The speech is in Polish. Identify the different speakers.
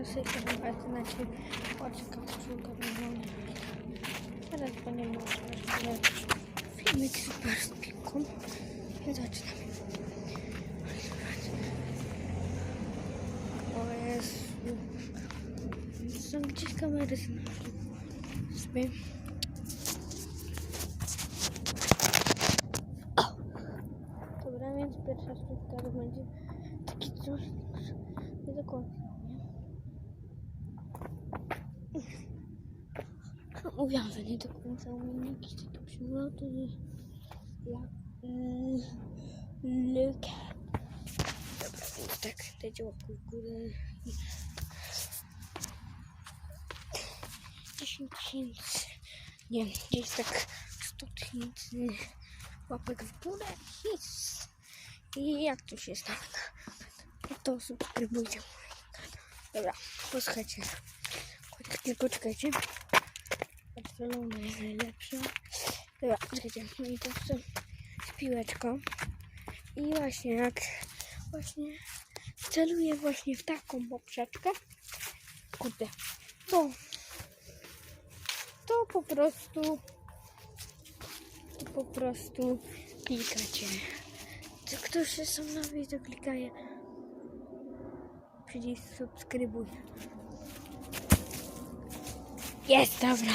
Speaker 1: nasypać, znaczy poczekam, przygotowanie. Teraz będziemy oglądać filmik super z piłką. Zaczynamy. O Jezu. Są gdzieś kamery. Sobie. Dobra, więc pierwsza sztuka to będzie taki coś nie do końca. Mówiłam, że nie do końca umiem jakiś taki przymioty jak yy, luka. Dobra, więc tak, dajcie łapkę w górę. i 10 tysięcy, nie, gdzieś tak 100 tysięcy łapek w górę s- i jak to się stanie, to subskrybujcie. Dobra, posłuchajcie, tylko czekajcie. Barcelona jest najlepsza. Dobra, czekajcie, no i to chcę z piłeczką. I właśnie jak właśnie celuję właśnie w taką poprzeczkę. Kurde, to to po prostu to po prostu klikacie. To ktoś się sam na wideo klikaje. Przycisk subskrybuj. Jest, dobra.